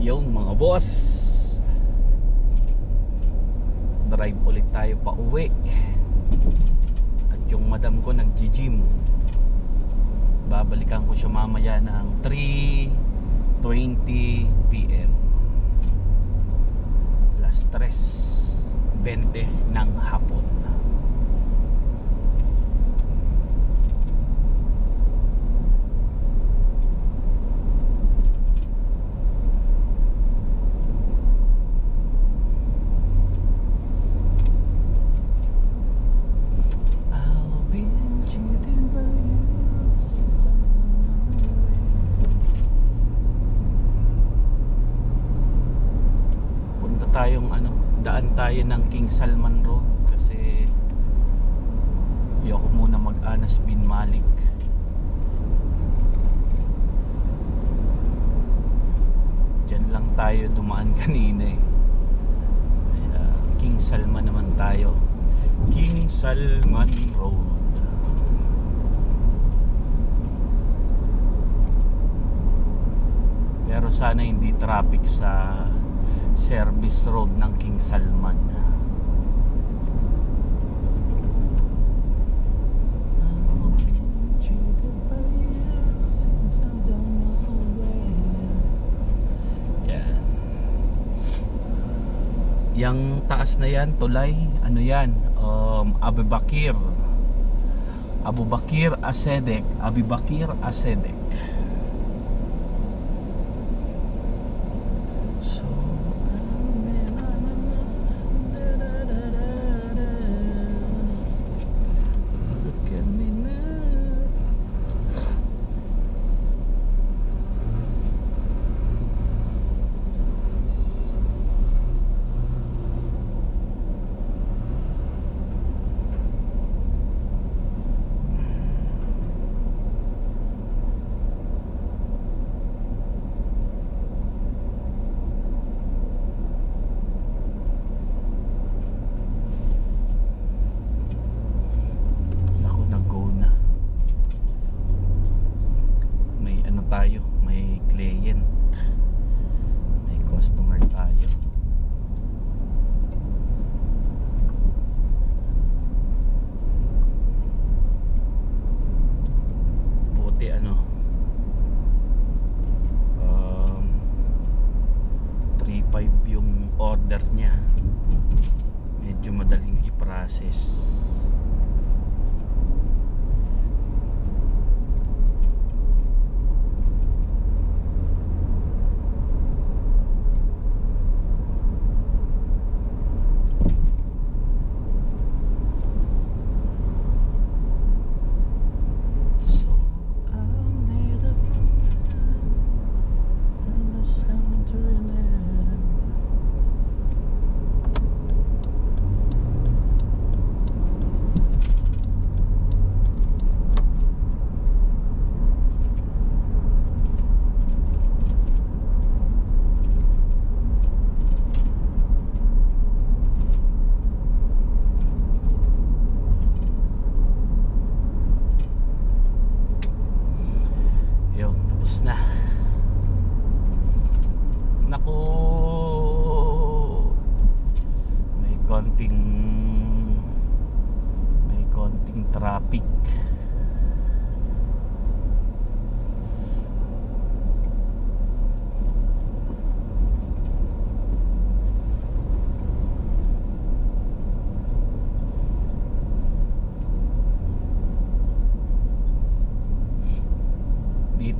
Yung mga boss. Drive ulit tayo pa uwi. At yung madam ko nag-gym. Babalikan ko siya mamaya ng 3.20pm Alas 3.20 ng hapon tayong ano, daan tayo ng King Salman Road kasi ayoko muna mag-Anas bin Malik. Diyan lang tayo dumaan kanina eh. Kaya King Salman naman tayo. King Salman Road. Pero sana hindi traffic sa service road ng King Salman. Yan. Yang taas na yan, tulay, ano yan? Um, Abu Bakir. Abu Bakir Asedek. Abu Bakir Asedek. So, look at me now. Ako nag-go na. May ano tayo, may client. May customer tayo. Buti ano. Um 3.5 yung order niya. Medyo madaling i-process.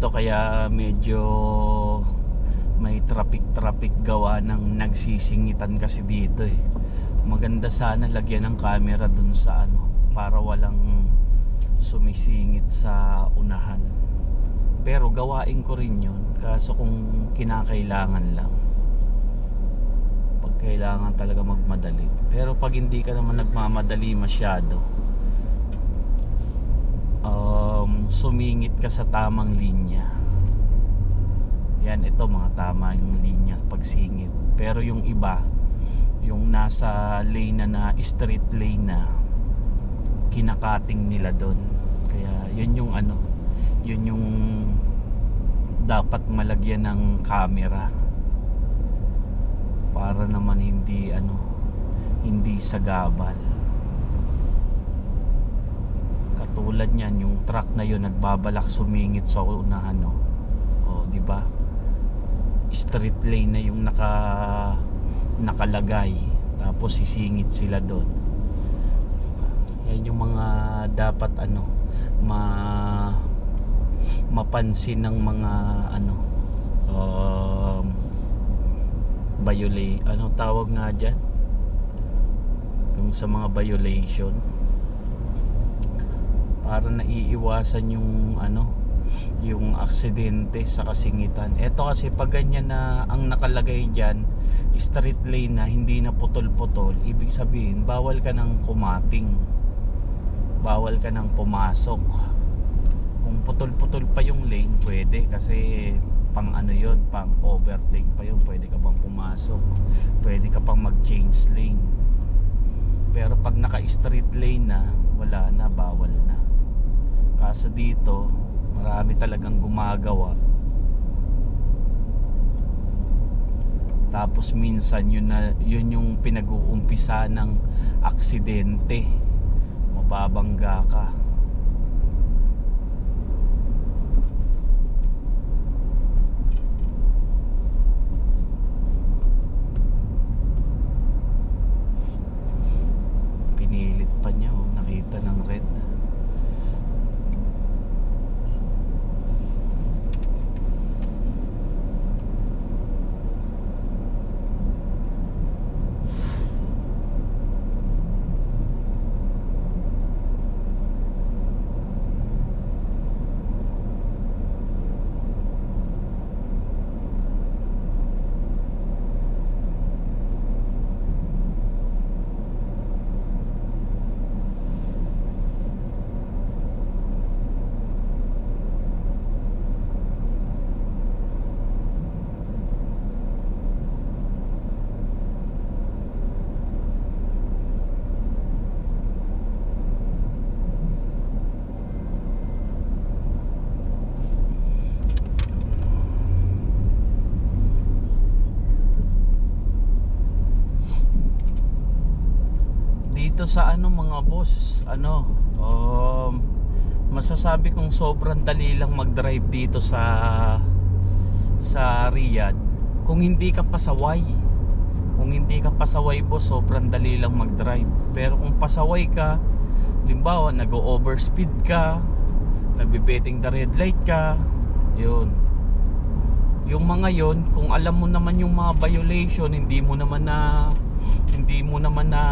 Dito kaya medyo may traffic traffic gawa ng nagsisingitan kasi dito eh. Maganda sana lagyan ng camera dun sa ano para walang sumisingit sa unahan. Pero gawain ko rin yun kaso kung kinakailangan lang. Pag kailangan talaga magmadali. Pero pag hindi ka naman nagmamadali masyado um, sumingit ka sa tamang linya. Yan ito mga tama yung linya pagsingit. Pero yung iba yung nasa lane na na street lane na kinakating nila doon kaya yun yung ano yun yung dapat malagyan ng camera. Para naman hindi ano hindi sagabal katulad niyan yung truck na yun nagbabalak sumingit sa unahan no? O di ba? Street lane na yung naka nakalagay. Tapos sisingit sila doon. Yan yung mga dapat ano ma mapansin ng mga ano um, violate ano tawag nga dyan? Yung sa mga violation para naiiwasan yung ano yung aksidente sa kasingitan. Eto kasi pag ganyan na ang nakalagay dyan street lane na hindi na putol-putol ibig sabihin bawal ka nang kumating bawal ka nang pumasok. Kung putol-putol pa yung lane pwede. Kasi pang ano yon pang overtake pa yun. Pwede ka pang pumasok. Pwede ka pang mag change lane. Pero pag naka street lane na wala na bawal na kaso dito marami talagang gumagawa. Tapos minsan yun na yun yung pinag-uumpisa ng aksidente. Mababangga ka pinilit pa niya oh, nakita ng red dito sa ano mga boss ano um, masasabi kong sobrang dali lang mag-drive dito sa sa Riyadh. Kung hindi ka pasaway kung hindi ka pasaway boss sobrang dali lang mag-drive. Pero kung pasaway ka limbawa nag-overspeed ka nagbe-betting the red light ka yun. Yung mga yon kung alam mo naman yung mga violation hindi mo naman na hindi mo naman na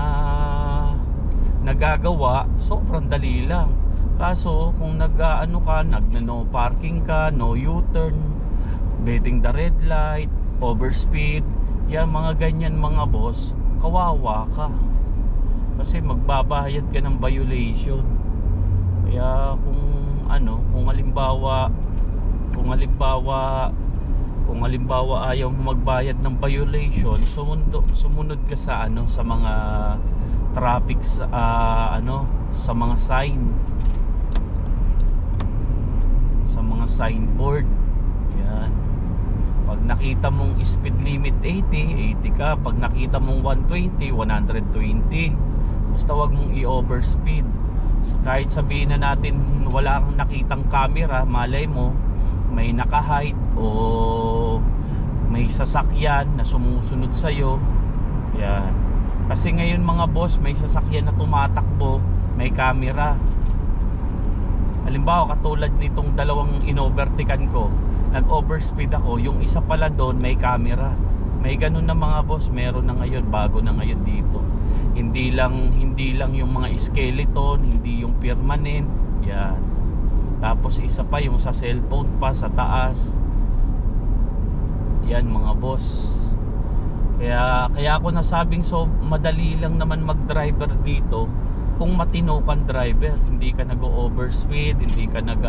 nagagawa sobrang dali lang. Kaso kung nag-ano ka nag no parking ka no U-turn betting the red light overspeed yan mga ganyan mga boss kawawa ka. Kasi magbabayad ka ng violation. Kaya kung ano kung halimbawa kung halimbawa kung halimbawa ayaw mo magbayad ng violation sumundo, sumunod ka sa ano sa mga traffic sa ah, ano sa mga sign. Sa mga signboard. Yan. Pag nakita mong speed limit 80 80 ka. Pag nakita mong 120 120 basta wag mong i-overspeed. Kahit sabihin na natin wala kang nakitang camera malay mo may naka-hide o may sasakyan na sumusunod sa'yo yan. Kasi ngayon mga boss may sasakyan na tumatakbo may camera. Halimbawa katulad nitong dalawang inovertikan ko nag overspeed ako yung isa pala doon may camera. May ganun na mga boss meron na ngayon bago na ngayon dito. Hindi lang hindi lang yung mga skeleton hindi yung permanent yan tapos isa pa yung sa cellphone pa sa taas. Yan mga boss. Kaya kaya ako nasabing so madali lang naman mag-driver dito kung matino kang driver. Hindi ka nag-overspeed hindi ka nag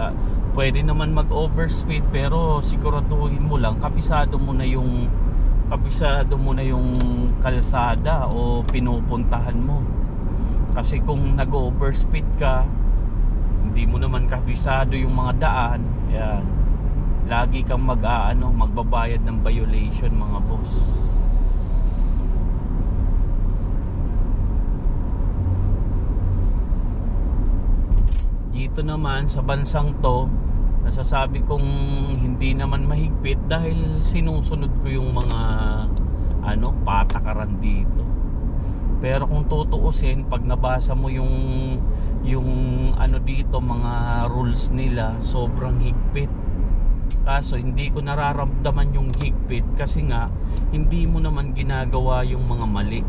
pwede naman mag-overspeed pero siguraduhin mo lang kabisado mo na yung kabisado mo na yung kalsada o pinupuntahan mo. Kasi kung nag-overspeed ka hindi mo naman kabisado yung mga daan. Yan. Lagi kang mag aano magbabayad ng violation mga boss. Dito naman sa bansang to nasasabi kong hindi naman mahigpit dahil sinusunod ko yung mga ano patakaran dito pero kung tutuusin pag nabasa mo yung yung ano dito mga rules nila sobrang higpit. Kaso hindi ko nararamdaman yung higpit kasi nga hindi mo naman ginagawa yung mga mali.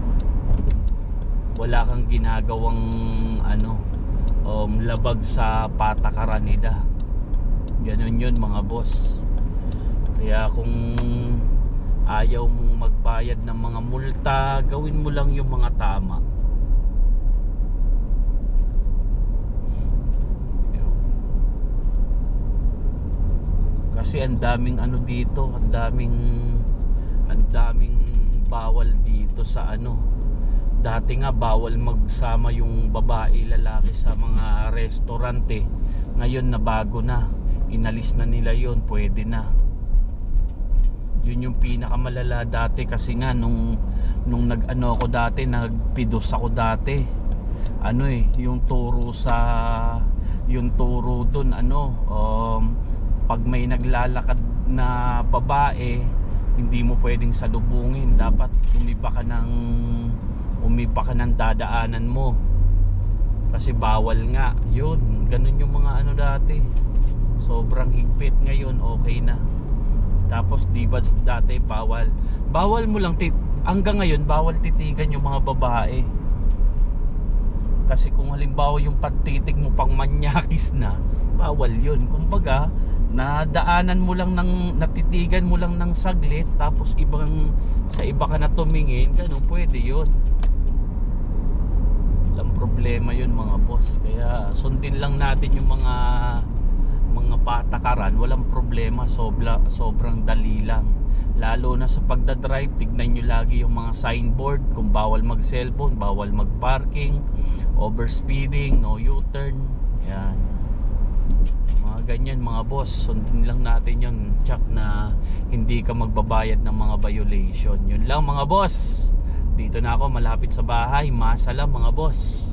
Wala kang ginagawang ano um, labag sa patakaran nila. Ganun yun mga boss. Kaya kung ayaw mong magbayad ng mga multa. Gawin mo lang yung mga tama. Kasi ang daming ano dito ang daming ang daming bawal dito sa ano. Dati nga bawal magsama yung babae lalaki sa mga restaurante ngayon na bago na. Inalis na nila yon pwede na yun yung pinakamalala dati kasi nga nung nung nag ano ako dati nagpidos ako dati. Ano eh yung turo sa yung turo dun ano um, pag may naglalakad na babae hindi mo pwedeng salubungin. Dapat umiba ka ng umiba ka ng dadaanan mo. Kasi bawal nga. Yun ganun yung mga ano dati. Sobrang higpit ngayon okay na tapos di ba dati bawal? Bawal mo lang tit hanggang ngayon bawal titigan yung mga babae. Kasi kung halimbawa yung pagtitig mo pang manyakis na bawal yun. Kumbaga nadaanan mo lang ng natitigan mo lang ng saglit tapos ibang sa iba ka na tumingin ganun pwede yun. Walang problema yun mga boss. Kaya sundin lang natin yung mga patakaran walang problema sobra, sobrang dali lang. Lalo na sa pagdadrive tignan nyo lagi yung mga signboard kung bawal mag cellphone bawal mag parking overspeeding no U-turn yan. Mga ganyan mga boss sundin lang natin yun check na hindi ka magbabayad ng mga violation. Yun lang mga boss. Dito na ako malapit sa bahay masalam mga boss